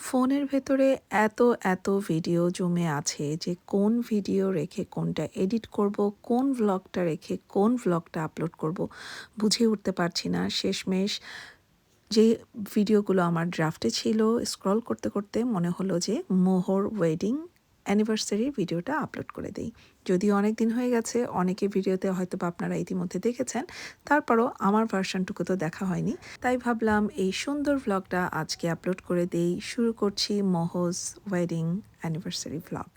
ফোনের ভেতরে এত এত ভিডিও জমে আছে যে কোন ভিডিও রেখে কোনটা এডিট করব, কোন ভ্লগটা রেখে কোন ভ্লগটা আপলোড করব বুঝে উঠতে পারছি না। শেষমেশ যে ভিডিওগুলো আমার ড্রাফটে ছিল স্ক্রল করতে করতে মনে হলো যে মোহর ওয়েডিং অ্যানিভার্সারির ভিডিওটা আপলোড করে দেই। যদিও অনেক দিন হয়ে গেছে, অনেকে ভিডিওতে হয়তো বা আপনারা ইতিমধ্যে দেখেছেন, তারপরও আমার ভার্সনটুকু তো দেখা হয়নি। তাই ভাবলাম এই সুন্দর ভ্লগটা আজকে আপলোড করে দেই। শুরু করছি মোহজ ওয়েডিং অ্যানিভার্সারি ভ্লগ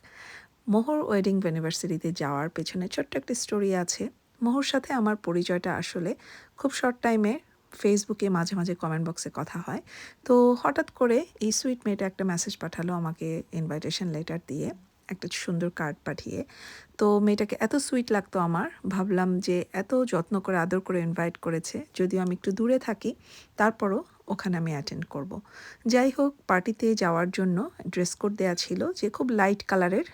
মোহর ওয়েডিং অ্যানিভার্সারিতে যাওয়ার পেছনে ছোট্ট একটা স্টোরি আছে। মোহর সাথে আমার পরিচয়টা আসলে খুব শর্ট টাইমে ফেসবুকে মাঝে মাঝে কমেন্ট বক্সে কথা হয়। তো হঠাৎ করে এই সুইট মেয়েটা একটা মেসেজ পাঠালো আমাকে ইনভাইটেশন লেটার দিয়ে, একটা সুন্দর কার্ড পাঠিয়ে। তো মেয়েটাকে এত সুইট লাগতো আমার, ভাবলাম যে এত যত্ন করে, আদর করে ইনভাইট করেছে, যদিও আমি একটু দূরে থাকি, তারপরও ওখানে আমি অ্যাটেন্ড করব। যাই হোক পার্টিতে যাওয়ার জন্য ড্রেস কোড দেওয়া ছিল যে খুব লাইট কালারের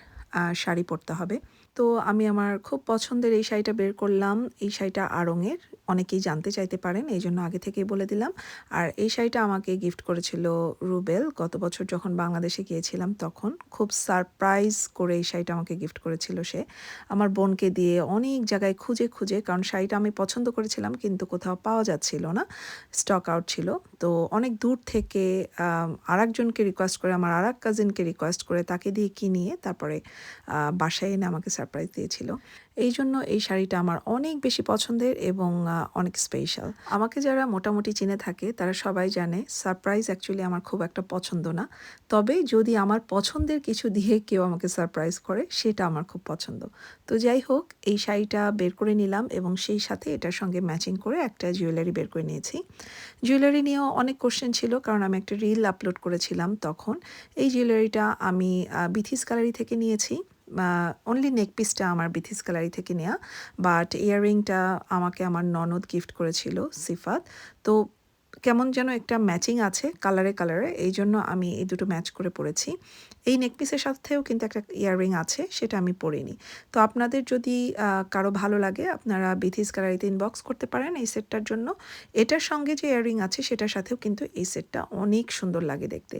শাড়ি পরতে হবে। তো আমি আমার খুব পছন্দের এই শাড়িটা বের করলাম, এই শাড়িটা আড়ঙের অনেকেই জানতে চাইতে পারেন, এই জন্য আগে থেকেই বলে দিলাম। আর এই শাড়িটা আমাকে গিফট করেছিল রুবেল। গত বছর যখন বাংলাদেশে গিয়েছিলাম তখন খুব সারপ্রাইজ করে এই শাড়িটা আমাকে গিফট করেছিল সে। আমার বোনকে দিয়ে অনেক জায়গায় খুঁজে খুঁজে, কারণ শাড়িটা আমি পছন্দ করেছিলাম কিন্তু কোথাও পাওয়া যাচ্ছিল না স্টক আউট ছিল। তো অনেক দূর থেকে আর একজনকে রিকোয়েস্ট করে, আমার আর এক কাজিনকে রিকোয়েস্ট করে তাকে দিয়ে কিনিয়ে তারপরে বাসায় এনে আমাকে সারপ্রাইজ দিয়েছিল। এই জন্য এই শাড়িটা আমার অনেক বেশি পছন্দের এবং অনেক স্পেশাল আমাকে যারা মোটামুটি চিনে থাকে, তারা সবাই জানে সারপ্রাইজ অ্যাকচুয়ালি আমার খুব একটা পছন্দ না। তবে যদি আমার পছন্দের কিছু দিয়ে কেউ আমাকে সারপ্রাইজ করে, সেটা আমার খুব পছন্দ। তো যাই হোক, এই শাড়িটা বের করে নিলাম এবং সেই সাথে এটার সঙ্গে ম্যাচিং করে একটা জুয়েলারি বের করে নিয়েছি। জুয়েলারি নিয়েও অনেক কোশ্চেন ছিল, কারণ আমি একটা রিল আপলোড করেছিলাম তখন। এই জুয়েলারিটা আমি বিথিস গ্যালারি থেকে নিয়েছি। অনলি নেক পিসটা আমার বিথিস গ্যালারি থেকে নেওয়া বাট ইয়াররিংটা আমাকে আমার ননদ গিফট করেছিল, সিফাত। তো কেমন যেন একটা ম্যাচিং আছে কালারে কালারে, এই জন্য আমি এই দুটো ম্যাচ করে পরেছি এই নেকপিসের সাথেও কিন্তু একটা ইয়াররিং আছে, সেটা আমি পরিনি। তো আপনাদের যদি কারও ভালো লাগে, আপনারা বিথিস গ্যালারিতে ইনবক্স করতে পারেন এই সেটটার জন্য। এটার সঙ্গে যে ইয়াররিং আছে, সেটার সাথেও কিন্তু এই সেটটা অনেক সুন্দর লাগে দেখতে।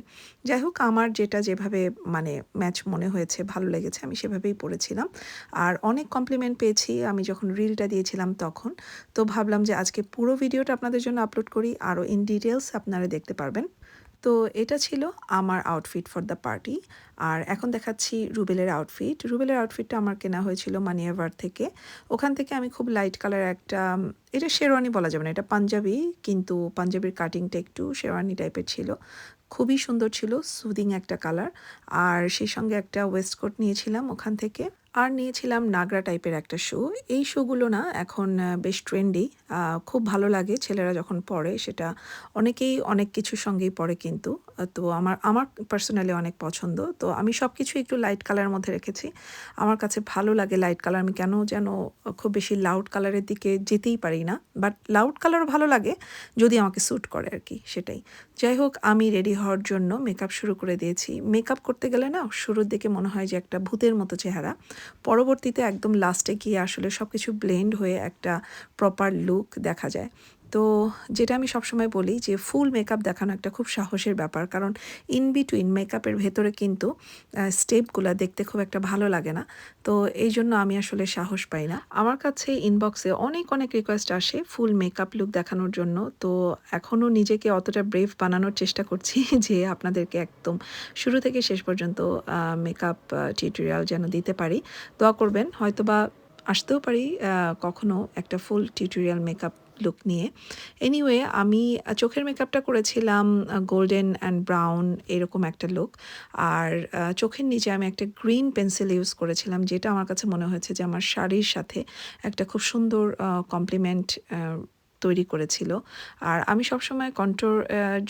যাই হোক, আমার যেটা যেভাবে মানে ম্যাচ মনে হয়েছে, ভালো লেগেছে, আমি সেভাবেই পড়েছিলাম। আর অনেক কমপ্লিমেন্ট পেয়েছি, আমি যখন রিলটা দিয়েছিলাম তখন। তো ভাবলাম যে আজকে পুরো ভিডিওটা আপনাদের জন্য আপলোড করি, আরও ইন ডিটেলস আপনারা দেখতে পারবেন। তো এটা ছিল আমার আউটফিট ফর দ্য পার্টি আর এখন দেখাচ্ছি রুবেলের আউটফিট রুবেলের আউটফিটটা আমার কেনা হয়েছিল মানিয়াভার থেকে। ওখান থেকে আমি খুব লাইট কালার একটা, এটা শেরওয়ানি বলা যাবে না, এটা পাঞ্জাবি, কিন্তু পাঞ্জাবির কাটিংটা একটু শেরওয়ানি টাইপের ছিল। খুবই সুন্দর ছিল সুদিং একটা কালার আর সেই সঙ্গে একটা ওয়েস্টকোট নিয়েছিলাম ওখান থেকে। আর নিয়েছিলাম নাগরা টাইপের একটা শু এই শুগুলো না এখন বেশ ট্রেন্ডি খুব ভালো লাগে ছেলেরা যখন পরে সেটা অনেকেই অনেক কিছুর সঙ্গেই পরে কিন্তু। তো আমার আমার পার্সোনালি অনেক পছন্দ। তো আমি সব কিছু একটু লাইট কালারের মধ্যে রেখেছি। আমার কাছে ভালো লাগে লাইট কালার আমি কেন যেন খুব বেশি লাউড কালারের দিকে যেতেই পারি না। বাট লাউড কালারও ভালো লাগে যদি আমাকে স্যুট করে আর কি, সেটাই। যাই হোক, আমি রেডি হওয়ার জন্য মেকআপ শুরু করে দিয়েছি। মেকআপ করতে গেলে না শুরুর দিকে মনে হয় যে একটা ভূতের মতো চেহারা। পরবর্তীতে একদম লাস্টে গিয়ে আসলে সব কিছু ব্লেন্ড হয়ে একটা প্রপার লুক দেখা যায়। তো যেটা আমি সবসময় বলি যে ফুল মেকআপ দেখানো একটা খুব সাহসের ব্যাপার। কারণ ইন বিটুইন মেকআপের ভেতরে কিন্তু স্টেপগুলো দেখতে খুব একটা ভালো লাগে না। তো এই জন্য আমি আসলে সাহস পাই না। আমার কাছে ইনবক্সে অনেক অনেক রিকোয়েস্ট আসে ফুল মেকআপ লুক দেখানোর জন্য। তো এখনও নিজেকে অতটা ব্রেভ বানানোর চেষ্টা করছি যে আপনাদেরকে একদম শুরু থেকে শেষ পর্যন্ত মেকআপ টিউটোরিয়াল যেন দিতে পারি। দোয়া করবেন, হয়তোবা আসতেও পারি কখনো একটা ফুল টিউটোরিয়াল মেকআপ লুক নিয়ে। এনিওয়ে আমি চোখের মেকআপটা করেছিলাম গোল্ডেন অ্যান্ড ব্রাউন এরকম একটা লুক আর চোখের নিচে আমি একটা গ্রিন পেন্সিল ইউজ করেছিলাম, যেটা আমার কাছে মনে হয়েছে যে আমার শাড়ির সাথে একটা খুব সুন্দর কমপ্লিমেন্ট তৈরি করেছিল। আর আমি সবসময় কন্ট্রোর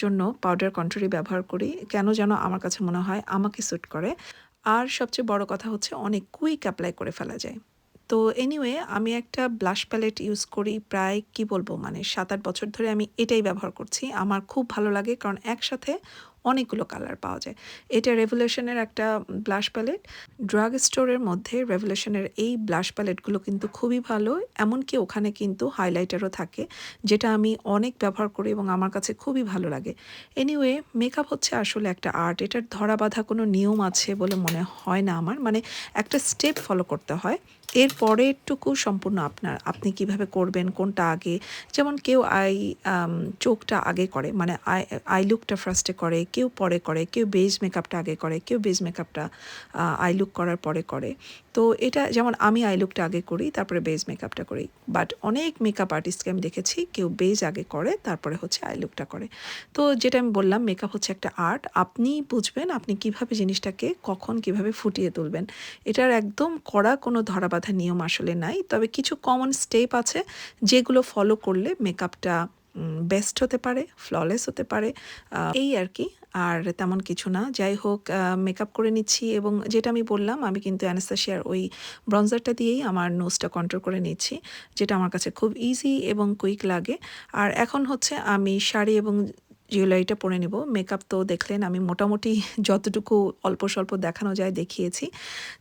জন্য পাউডার কন্ট্রোরই ব্যবহার করি, কেন যেন আমার কাছে মনে হয় আমাকে স্যুট করে। আর সবচেয়ে বড় কথা হচ্ছে, অনেক কুইক অ্যাপ্লাই করে ফেলা যায়। তো এনিওয়ে আমি একটা ব্লাশ প্যালেট ইউজ করি প্রায়, কি বলব মানে সাত আট বছর ধরে আমি এটাই ব্যবহার করছি। আমার খুব ভালো লাগে কারণ একসাথে অনেকগুলো কালার পাওয়া যায়। এটা রেভলিউশনের একটা ব্লাশ প্যালেট ড্রাগ স্টোরের মধ্যে রেভলিউশনের এই ব্লাশ প্যালেটগুলো কিন্তু খুবই ভালো। এমনকি ওখানে কিন্তু হাইলাইটারও থাকে, যেটা আমি অনেক ব্যবহার করি এবং আমার কাছে খুবই ভালো লাগে। এনিওয়ে মেকআপ হচ্ছে আসলে একটা আর্ট এটার ধরা বাঁধা কোনো নিয়ম আছে বলে মনে হয় না আমার। মানে একটা স্টেপ ফলো করতে হয়। এর পরেরটুকু সম্পূর্ণ আপনার, আপনি কীভাবে করবেন, কোনটা আগে? যেমন কেউ আই চোখটা আগে করে মানে আই আই লুকটা ফার্স্টে করে কেউ পরে করে, কেউ বেজ মেকআপটা আগে করে, কেউ বেজ মেকআপটা আই লুক করার পরে করে। তো এটা যেমন আমি আই লুকটা আগে করি, তারপরে বেজ মেকআপটা করি। বাট অনেক মেকআপ আর্টিস্টকে আমি দেখেছি, কেউ বেজ আগে করে, তারপরে হচ্ছে আই লুকটা করে। তো যেটা আমি বললাম, মেকআপ হচ্ছে একটা আর্ট। আপনি বুঝবেন আপনি কীভাবে জিনিসটাকে কখন কীভাবে ফুটিয়ে তুলবেন। এটার একদম করা কোনো ধরা বাঁধা নিয়ম আসলে নাই। তবে কিছু কমন স্টেপ আছে, যেগুলো ফলো করলে মেকআপটা বেস্ট হতে পারে ফ্ললেস হতে পারে এই আর কি। আর তেমন কিছু না। যাই হোক মেকআপ করে নিচ্ছি এবং যেটা আমি বললাম, আমি কিন্তু অ্যানাস্তাশিয়ার ওই ব্রঞ্জারটা দিয়েই আমার নোজটা কন্ট্রোল করে নিচ্ছি, যেটা আমার কাছে খুব ইজি এবং কুইক লাগে। আর এখন হচ্ছে আমি শাড়ি এবং জুয়েলারিটা পরে নেব। মেকআপ তো দেখলেন, আমি মোটামুটি যতটুকু অল্প স্বল্প দেখানো যায় দেখিয়েছি।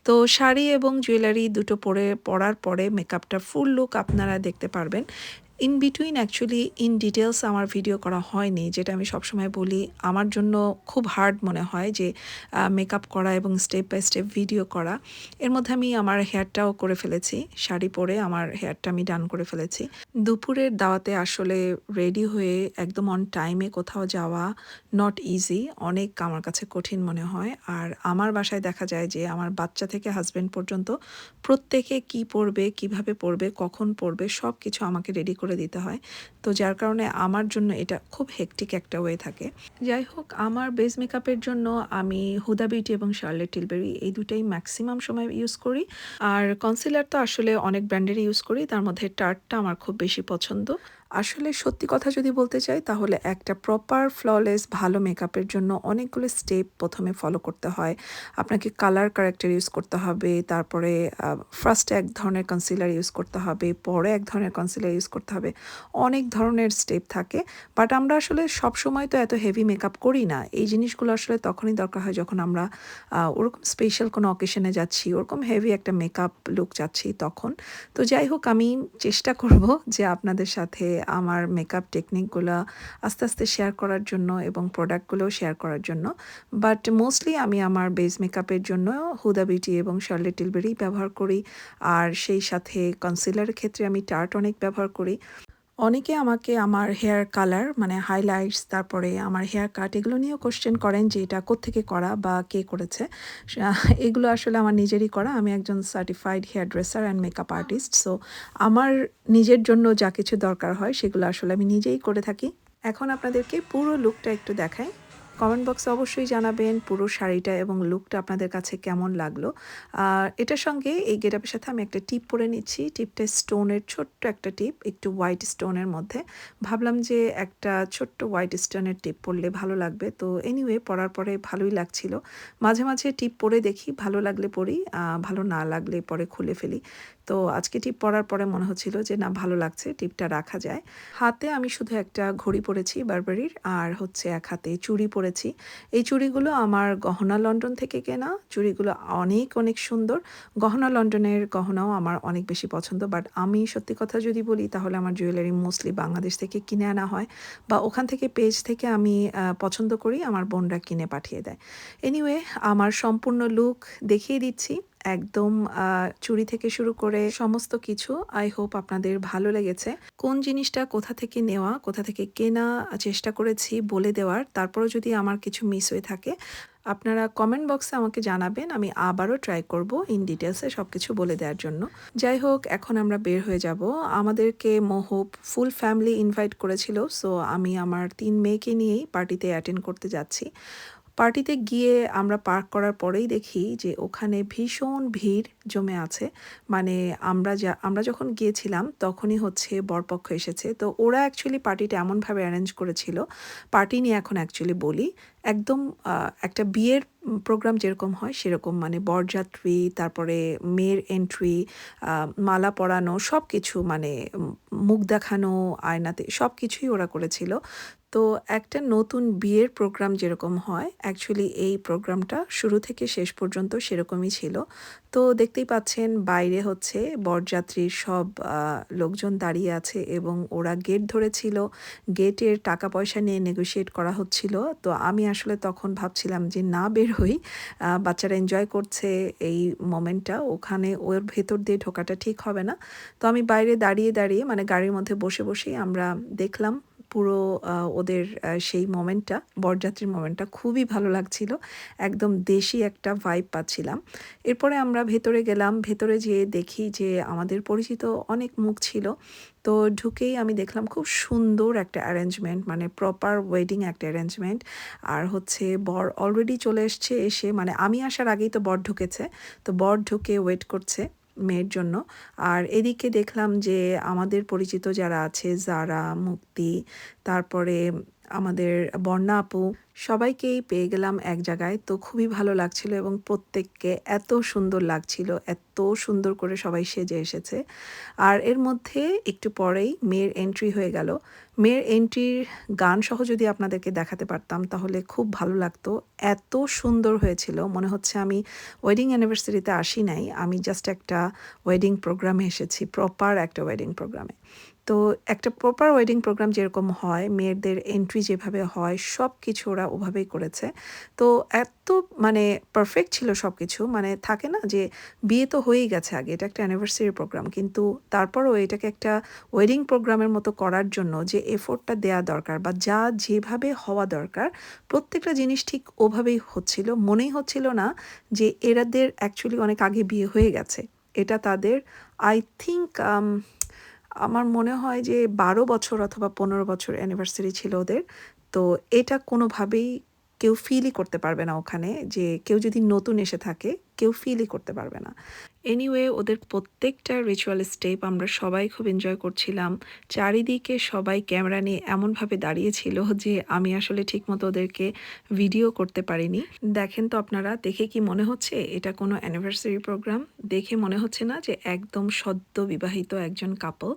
তো শাড়ি এবং জুয়েলারি দুটো পরে, পরার পরে মেকআপটা ফুল লুক আপনারা দেখতে পারবেন। In between actually in details আমার ভিডিও করা হয়নি, যেটা আমি সবসময় বলি। আমার জন্য খুব হার্ড মনে হয় যে মেকআপ করা এবং স্টেপ বাই স্টেপ ভিডিও করা। এর মধ্যে আমি আমার হেয়ারটাও করে ফেলেছি, শাড়ি পরে আমার হেয়ারটা আমি ডান করে ফেলেছি। দুপুরের দাওয়াতে আসলে রেডি হয়ে একদম অন টাইমে কোথাও যাওয়া নট ইজি অনেক আমার কাছে কঠিন মনে হয়। আর আমার বাসায় দেখা যায় যে, আমার বাচ্চা থেকে হাজব্যান্ড পর্যন্ত প্রত্যেকে কি পড়বে কীভাবে পড়বে কখন পড়বে সব কিছু আমাকে রেডি করে করে দিতে হয়। তো যার কারণে আমার জন্য এটা খুব হেকটিক একটা ওয়ে থাকে। যাই হোক, আমার বেস মেকআপের জন্য আমি হুদা বিউটি এবং শার্লেট টিলবেরি এই দুটাই ম্যাক্সিমাম সময় ইউজ করি। আর কনসিলার তো আসলে অনেক ব্র্যান্ডেরই ইউজ করি, তার মধ্যে টার্টটা আমার খুব বেশি পছন্দ। আসলে সত্যি কথা যদি বলতে চাই, তাহলে একটা প্রপার ফ্ললেস ভালো মেকআপের জন্য অনেকগুলো স্টেপ প্রথমে ফলো করতে হয়। আপনাকে কালার কারেক্টার ইউজ করতে হবে, তারপরে ফার্স্টে এক ধরনের কনসিলার ইউজ করতে হবে, পরে এক ধরনের কনসিলার ইউজ করতে হবে, অনেক ধরনের স্টেপ থাকে। বাট আমরা আসলে সব সময় তো এত হেভি মেকআপ করি না। এই জিনিসগুলো আসলে তখনই দরকার হয় যখন আমরা ওরকম স্পেশাল কোনো অকেশনে যাচ্ছি, ওরকম হেভি একটা মেকআপ লুক যাচ্ছি তখন। তো যাই হোক, আমি চেষ্টা করব যে আপনাদের সাথে আমার মেকআপ টেকনিকগুলো আস্তে আস্তে শেয়ার করার জন্য এবং প্রোডাক্টগুলোও শেয়ার করার জন্য। বাট মোস্টলি আমি আমার বেস মেকআপের জন্য হুদা বিউটি এবং শার্লেট টিলবেরি ব্যবহার করি। আর সেই সাথে কনসিলারের ক্ষেত্রে আমি টার্ট অনেক ব্যবহার করি। অনেকে আমাকে আমার হেয়ার কালার মানে হাইলাইটস তারপরে আমার হেয়ার কাট এগুলো নিয়েও কোশ্চেন করেন যে এটা কোত্থেকে করা বা কে করেছে। এগুলো আসলে আমার নিজেরই করা। আমি একজন certified hair dresser and makeup artist so আমার নিজের জন্য যা কিছু দরকার হয় সেগুলো আসলে আমি নিজেই করে থাকি। এখন আপনাদেরকে পুরো লুকটা একটু দেখাই। কমেন্ট বক্সে অবশ্যই জানাবেন পুরো শাড়িটা এবং লুকটা আপনাদের কাছে কেমন লাগল। আর এটার সঙ্গে এই গেট আপের সাথে আমি একটা টিপ পরে নিচ্ছি। টিপটা স্টোনের ছোট্ট একটা টিপ, একটু হোয়াইট স্টোনের মধ্যে। ভাবলাম যে একটা ছোট্ট হোয়াইট স্টোনের টিপ পরলে ভালো লাগবে। তো এনিওয়ে পরার পরে ভালোই লাগছিল। মাঝে মাঝে টিপ পরে দেখি, ভালো লাগলে পরি ভালো না লাগলে পরে খুলে ফেলি। তো আজকে টিপ পরার পরে মনে হচ্ছিল যে, না, ভালো লাগছে, টিপটা রাখা যায়। হাতে আমি শুধু একটা ঘড়ি পরেছি বারবারির, আর হচ্ছে এক হাতে চুড়ি পরেছি। এই চুড়িগুলো আমার গহনা লন্ডন থেকে কেনা, চুড়িগুলো অনেক অনেক সুন্দর। গহনা লন্ডনের গহনাও আমার অনেক বেশি পছন্দ, বাট আমি সত্যি কথা যদি বলি, তাহলে আমার জুয়েলারি মোস্টলি বাংলাদেশ থেকে কিনে আনা হয়, বা ওখান থেকে পেজ থেকে আমি পছন্দ করি, আমার বোনরা কিনে পাঠিয়ে দেয়। এনিওয়ে, আমার সম্পূর্ণ লুক দেখিয়ে দিচ্ছি। একদম চুরি থেকে শুরু করে সমস্ত কিছু আই হোপ আপনাদের ভালো লেগেছে। কোন জিনিসটা কোথা থেকে নেওয়া, কোথা থেকে কেনা, চেষ্টা করেছি বলে দেওয়ার, তারপরও যদি আমার কিছু মিস হয়ে থাকে, আপনারা কমেন্ট বক্সে আমাকে জানাবেন, আমি আবারও ট্রাই করব ইন ডিটেলসে সব কিছু বলে দেওয়ার জন্য। যাই হোক, এখন আমরা বের হয়ে যাব। আমাদেরকে মোহব ফুল ফ্যামিলি ইনভাইট করেছিল সো আমি আমার তিন মেয়েকে নিয়েই পার্টিতে অ্যাটেন্ড করতে যাচ্ছি। পার্টিতে গিয়ে আমরা পার্ক করার পরেই দেখি যে ওখানে ভীষণ ভিড় জমে আছে। মানে আমরা যা আমরা যখন গিয়েছিলাম তখনই হচ্ছে বরপক্ষ এসেছে। তো ওরা অ্যাকচুয়ালি পার্টিটা এমনভাবে অ্যারেঞ্জ করেছিল। পার্টি নিয়ে এখন অ্যাকচুয়ালি বলি একদম একটা বিয়ের প্রোগ্রাম যেরকম হয় সেরকম। মানে বরযাত্রী, তারপরে মেয়ের এন্ট্রি, মালা পরানো সবকিছু মানে মুখ দেখানো আয়নাতে সব কিছুই ওরা করেছিল। তো একটা নতুন বিয়ের প্রোগ্রাম যেরকম হয় অ্যাকচুয়ালি এই প্রোগ্রামটা শুরু থেকে শেষ পর্যন্ত সেরকমই ছিল। তো দেখতেই পাচ্ছেন বাইরে হচ্ছে বরযাত্রীর সব লোকজন দাঁড়িয়ে আছে এবং ওরা গেট ধরেছিল। গেটের টাকা পয়সা নিয়ে নেগোশিয়েট করা হচ্ছিল। তো আমি আসলে তখন ভাবছিলাম যে না বের হই। বাচ্চারা এনজয় করছে এই মোমেন্টটা। ওখানে ওর ভেতর দিয়ে ঢোকাটা ঠিক হবে না। তো আমি বাইরে দাঁড়িয়ে, দাঁড়িয়ে মানে গাড়ির মধ্যে বসে, বসেই আমরা দেখলাম পুরো ওদের সেই মোমেন্টটা, বরযাত্রীর মোমেন্টটা খুবই ভালো লাগছিল। একদম দেশি একটা ভাইব পাচ্ছিলাম। এরপরে আমরা ভেতরে গেলাম। ভেতরে যেয়ে দেখি যে আমাদের পরিচিত অনেক মুখ ছিল। তো ঢুকেই আমি দেখলাম খুব সুন্দর একটা অ্যারেঞ্জমেন্ট মানে প্রপার ওয়েডিং একটা অ্যারেঞ্জমেন্ট। আর হচ্ছে বর অলরেডি চলে এসছে, এসে মানে আমি আসার আগেই তো বর ঢুকেছে। তো বর ঢুকে ওয়েট করছে মেয়ের জন্য। আর এদিকে দেখলাম যে আমাদের পরিচিত যারা আছে যারা, মুক্তি, তারপরে আমাদের বর্ণা আপু, সবাইকেই পেয়ে গেলাম এক জায়গায়। তো খুবই ভালো লাগছিল এবং প্রত্যেককে এত সুন্দর লাগছিল। এত সুন্দর করে সবাই সেজে এসেছে। আর এর মধ্যে একটু পরেই মেয়ের এন্ট্রি হয়ে গেল। মেয়ের এন্ট্রির গান সহ যদি আপনাদেরকে দেখাতে পারতাম, তাহলে খুব ভালো লাগতো। এত সুন্দর হয়েছিল, মনে হচ্ছে আমি ওয়েডিং অ্যানিভার্সারিতে আসি নাই। আমি জাস্ট একটা ওয়েডিং প্রোগ্রামে এসেছি। প্রপার একটা ওয়েডিং প্রোগ্রামে। তো একটা প্রপার ওয়েডিং প্রোগ্রাম যেরকম হয়, মেয়েদের এন্ট্রি যেভাবে হয় সব কিছু ওরা ওভাবেই করেছে। তো এত মানে পারফেক্ট ছিল সব কিছু মানে থাকে না যে বিয়ে তো হয়েই গেছে আগে। এটা একটা অ্যানিভার্সারি প্রোগ্রাম। কিন্তু তারপরও এটাকে একটা ওয়েডিং প্রোগ্রামের মতো করার জন্য যে এফোর্টটা দেয়া দরকার বা যা যেভাবে হওয়া দরকার প্রত্যেকটা জিনিস ঠিক ওভাবেই হচ্ছিল। মনেই হচ্ছিল না যে এরাদের অ্যাকচুয়ালি অনেক আগে বিয়ে হয়ে গেছে। এটা তাদের আই আম আমার মনে হয় যে ১২ বছর অথবা ১৫ বছর অ্যানিভার্সারি ছিল ওদের। তো এটা কোনোভাবেই কেউ ফিলই করতে পারবে না ওখানে যে কেউ যদি নতুন এসে থাকে, কেউ ফিলই করতে পারবে না। এনিওয়ে ওদের প্রত্যেকটা রিচুয়াল স্টেপ আমরা সবাই খুব এনজয় করছিলাম। চারিদিকে সবাই ক্যামেরা নিয়ে এমনভাবে দাঁড়িয়েছিল যে আমি আসলে ঠিকমতো ওদেরকে ভিডিও করতে পারিনি। দেখেন তো আপনারা, দেখে কি মনে হচ্ছে এটা কোনো অ্যানিভার্সারি প্রোগ্রাম? দেখে মনে হচ্ছে না যে একদম সদ্য বিবাহিত একজন কাপল।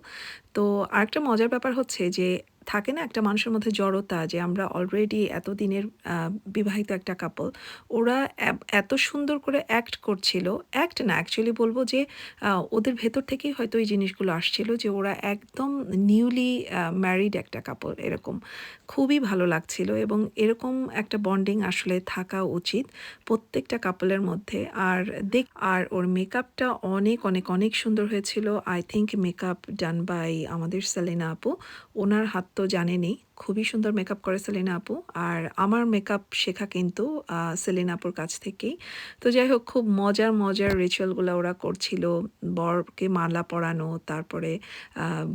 তো আরেকটা মজার ব্যাপার হচ্ছে যে থাকে না একটা মানুষের মধ্যে জড়তা যে আমরা অলরেডি এতদিনের বিবাহিত একটা কাপল। ওরা এত সুন্দর করে অ্যাক্ট করছিল। অ্যাক্ট না অ্যাকচুয়ালি বলব যে ওদের ভেতর থেকেই হয়তো এই জিনিসগুলো আসছিল যে ওরা একদম নিউলি ম্যারিড একটা কাপল এরকম। খুবই ভালো লাগছিল এবং এরকম একটা বন্ডিং আসলে থাকা উচিত প্রত্যেকটা কাপলের মধ্যে। আর দেখ আর ওর মেকআপটা অনেক, অনেক, অনেক সুন্দর হয়েছিল। I think makeup done by আমাদের সেলিনা আপু। ওনার হাত তো জানেনই। খুবই সুন্দর মেকআপ করে সেলিনা আপু। আর আমার মেকআপ শেখা কিন্তু সেলিনা আপুর কাছ থেকেই। তো যাই হোক খুব মজার, মজার রিচুয়ালগুলো ওরা করছিল। বরকে মালা পরানো, তারপরে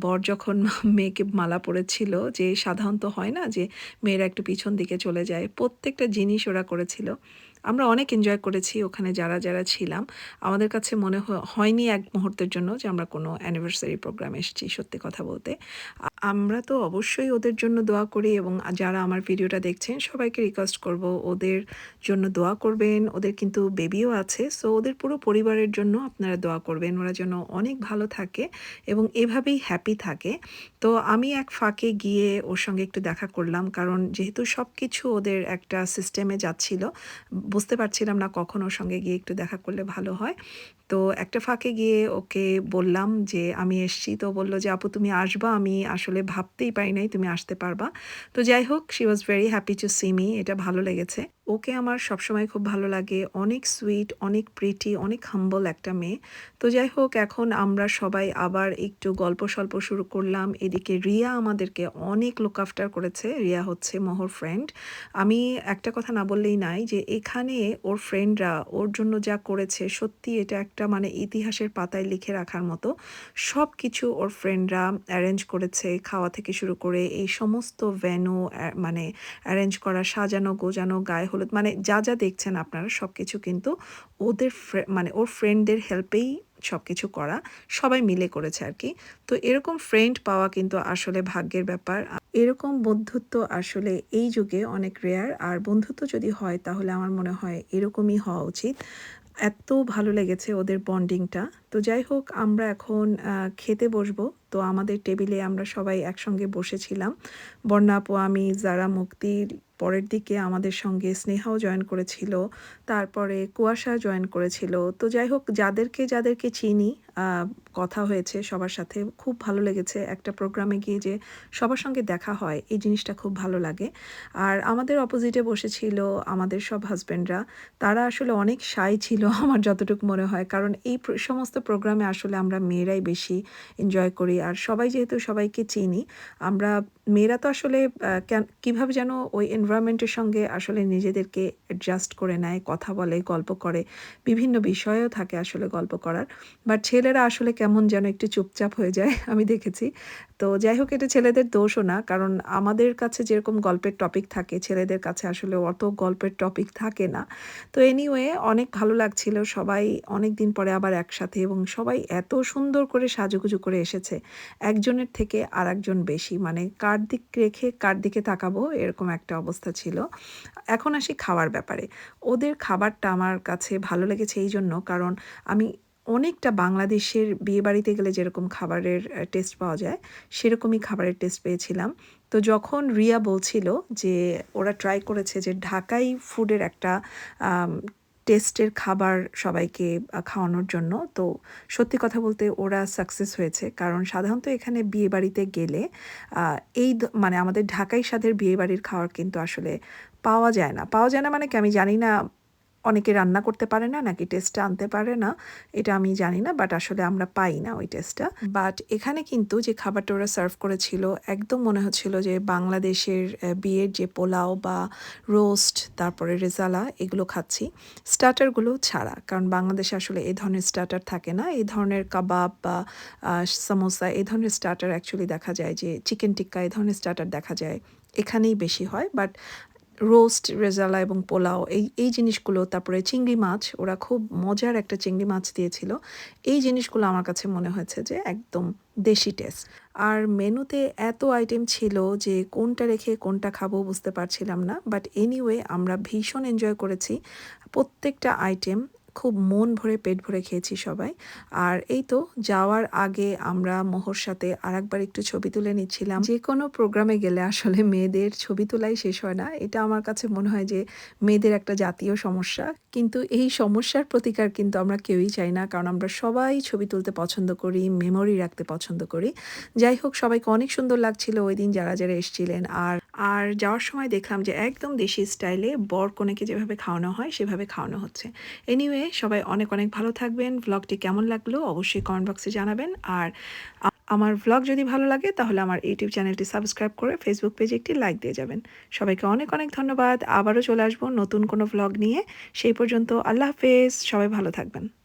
বর যখন মেয়েকে মালা পড়েছিল যে সাধারণত হয় না যে মেয়েরা একটু পিছন দিকে চলে যায়। প্রত্যেকটা জিনিস ওরা করেছিল। আমরা অনেক এনজয় করেছি ওখানে যারা, যারা ছিলাম। আমাদের কাছে মনে হয়নি এক মুহূর্তের জন্য যে আমরা কোনো অ্যানিভার্সারি প্রোগ্রাম এসেছি সত্যি কথা বলতে। আমরা তো অবশ্যই ওদের জন্য দোয়া করি এবং যারা আমার ভিডিওটা দেখছেন সবাইকে রিকোয়েস্ট করব ওদের জন্য দোয়া করবেন। ওদের কিন্তু বেবিও আছে। সো ওদের পুরো পরিবারের জন্য আপনারা দোয়া করবেন। ওরা যেন অনেক ভালো থাকে এবং এভাবেই হ্যাপি থাকে। তো আমি এক ফাঁকে গিয়ে ওর সঙ্গে একটু দেখা করলাম। কারণ যেহেতু সব কিছু ওদের একটা সিস্টেমে যাচ্ছিল, বুঝতে পারছিলাম না কখন ওর সঙ্গে গিয়ে একটু দেখা করলে ভালো হয়। তো একটা ফাঁকে গিয়ে ওকে বললাম যে আমি এসছি। তো বলল যে আপু তুমি আসবা। আমি আসলে ভাবতেই পারি নাই তুমি আসতে পারবা। তো যাই হোক she was very happy to see me এটা ভালো লেগেছে। ওকে আমার সবসময় খুব ভালো লাগে। অনেক সুইট, অনেক প্রিটি, অনেক হাম্বল একটা মেয়ে। তো যাই হোক এখন আমরা সবাই আবার একটু গল্প-সল্প শুরু করলাম। এদিকে রিয়া আমাদেরকে অনেক লুক আফটার করেছে। রিয়া হচ্ছে মহুর ফ্রেন্ড। আমি একটা কথা না বললেই নাই যে এখানে ওর ফ্রেন্ডরা ওর জন্য যা করেছে সত্যি এটা একটা মানে ইতিহাসের পাতায় লিখে রাখার মতো। সব কিছু ওর ফ্রেন্ডরা অ্যারেঞ্জ করেছে। খাওয়া থেকে শুরু করে এই সমস্ত অ্যা মানে অ্যারেঞ্জ করা, সাজানো, গোজানো, গায়ে হলুদ মানে যা, যা দেখছেন আপনারা সব কিছু কিন্তু ওদের মানে ওর ফ্রেন্ডদের হেল্পেই সব কিছু করা। সবাই মিলে করেছে আর কি তো এরকম ফ্রেন্ড পাওয়া কিন্তু আসলে ভাগ্যের ব্যাপার। এরকম বন্ধুত্ব আসলে এই যুগে অনেক রেয়ার আর বন্ধুত্ব যদি হয় তাহলে আমার মনে হয় এরকমই হওয়া উচিত। এত ভালো লেগেছে ওদের বন্ডিংটা তো যাই হোক, আমরা এখন খেতে বসবো। তো আমাদের টেবিলে আমরা সবাই একসঙ্গে বসেছিলাম। বর্ণাপো আমি, যারা মুক্তির পরের দিকে আমাদের সঙ্গে স্নেহাও জয়েন করেছিল, তারপরে কুয়াশা জয়েন করেছিল। তো যাই হোক, যাদেরকে যাদেরকে চিনি কথা হয়েছে সবার সাথে, খুব ভালো লেগেছে একটা প্রোগ্রামে গিয়ে যে সবার সঙ্গে দেখা হয়, এই জিনিসটা খুব ভালো লাগে। আর আমাদের অপোজিটে বসেছিল আমাদের সব হাজব্যান্ডরা তারা আসলে অনেক সাই ছিল আমার যতটুকু মনে হয়, কারণ এই সমস্ত প্রোগ্রামে আসলে আমরা মেয়েরাই বেশি এনজয় করি, আর সবাই যেহেতু সবাইকে চিনি, আমরা মেয়েরা তো আসলে কীভাবে যেন ওই এনভায়রনমেন্টের সঙ্গে আসলে নিজেদেরকে অ্যাডজাস্ট করে নেয়, কথা বলে, গল্প করে, বিভিন্ন বিষয়েও থাকে আসলে গল্প করার। বাট ছেলেরা আসলে কেমন যেন একটু চুপচাপ হয়ে যায়, আমি দেখেছি। তো যাই হোক এটা ছেলেদের দোষও না। কারণ আমাদের কাছে যেরকম গল্পের টপিক থাকে, ছেলেদের কাছে আসলে অত গল্পের টপিক থাকে না। তো এনিওয়ে অনেক ভালো লাগছিল। সবাই অনেক দিন পরে আবার একসাথে এবং সবাই এত সুন্দর করে সাজুগুজু করে এসেছে। একজনের থেকে আর একজন বেশি। মানে কার দিক রেখে কার দিকে তাকাবো, এরকম একটা অবস্থা ছিল। এখন আসি খাওয়ার ব্যাপারে। ওদের খাবারটা আমার কাছে ভালো লেগেছে এই জন্য। কারণ আমি অনেকটা বাংলাদেশের বিয়েবাড়িতে গেলে যেরকম খাবারের টেস্ট পাওয়া যায়, সেরকমই খাবারের টেস্ট পেয়েছিলাম। তো যখন রিয়া বলছিল যে, ওরা ট্রাই করেছে যে ঢাকাই ফুডের একটা টেস্টের খাবার সবাইকে খাওয়ানোর জন্য, তো সত্যি কথা বলতে ওরা সাকসেস হয়েছে। কারণ সাধারণত এখানে বিয়ে বাড়িতে গেলে এই মানে আমাদের ঢাকাই স্বাদের বিয়ে বাড়ির খাবার কিন্তু আসলে পাওয়া যায় না। পাওয়া যায় না মানে কি আমি জানি না অনেকে রান্না করতে পারে না, নাকি টেস্টটা আনতে পারে না, এটা আমি জানি না বাট আসলে আমরা পাই না ওই টেস্টটা বাট এখানে কিন্তু যে খাবারটা ওরা সার্ভ করেছিল, একদম মনে হচ্ছিল যে বাংলাদেশের বিয়ের যে পোলাও বা রোস্ট তারপরে রেজালা, এগুলো খাচ্ছি। স্টার্টারগুলো ছাড়া, কারণ বাংলাদেশে আসলে এই ধরনের স্টার্টার থাকে না। এই ধরনের কাবাব বা সামোসা এই ধরনের স্টার্টার অ্যাকচুয়ালি দেখা যায় যে চিকেন টিক্কা এই ধরনের স্টার্টার দেখা যায়, এখানেই বেশি হয়। বাট রোস্ট রেজালা এবং পোলাও, এই এই জিনিসগুলো, তারপরে চিংড়ি মাছ, ওরা খুব মজার একটা চিংড়ি মাছ দিয়েছিল। এই জিনিসগুলো আমার কাছে মনে হয়েছে যে একদম দেশি টেস্ট আর মেনুতে এত আইটেম ছিল যে কোনটা রেখে কোনটা খাব বুঝতে পারছিলাম না বাট এনিওয়ে আমরা ভীষণ এনজয় করেছি। প্রত্যেকটা আইটেম খুব মন ভরে পেট ভরে খেয়েছি সবাই। আর এই তো যাওয়ার আগে আমরা মোহর সাথে আরেকবার একটু ছবি তুলে নিচ্ছিলাম। যে কোনো প্রোগ্রামে গেলে আসলে মেয়েদের ছবি তোলাই শেষ হয় না। এটা আমার কাছে মনে হয় যে মেয়েদের একটা জাতীয় সমস্যা। কিন্তু এই সমস্যার প্রতিকার কিন্তু আমরা কেউই চাই না। কারণ আমরা সবাই ছবি তুলতে পছন্দ করি মেমোরি রাখতে পছন্দ করি। যাই হোক, সবাইকে অনেক সুন্দর লাগছিল ওই দিন যারা যারা এসেছিলেন। আর আর যাওয়ার সময় দেখলাম যে একদম দেশি স্টাইলে বর কনেকে যেভাবে খাওয়ানো হয়, সেভাবে খাওয়ানো হচ্ছে। এনিওয়ে সবাই অনেক অনেক ভালো থাকবেন। ভ্লগটি কেমন লাগল অবশ্যই কমেন্ট বক্সে জানাবেন। আর আমার ভ্লগ যদি ভালো লাগে, তাহলে আমার ইউটিউব চ্যানেলটি সাবস্ক্রাইব করে ফেসবুক পেজে একটি লাইক দিয়ে যাবেন। সবাইকে অনেক অনেক ধন্যবাদ। আবারও চলে আসব নতুন কোনো ভ্লগ নিয়ে। সেই পর্যন্ত আল্লাহ হাফেজ। সবাই ভালো থাকবেন।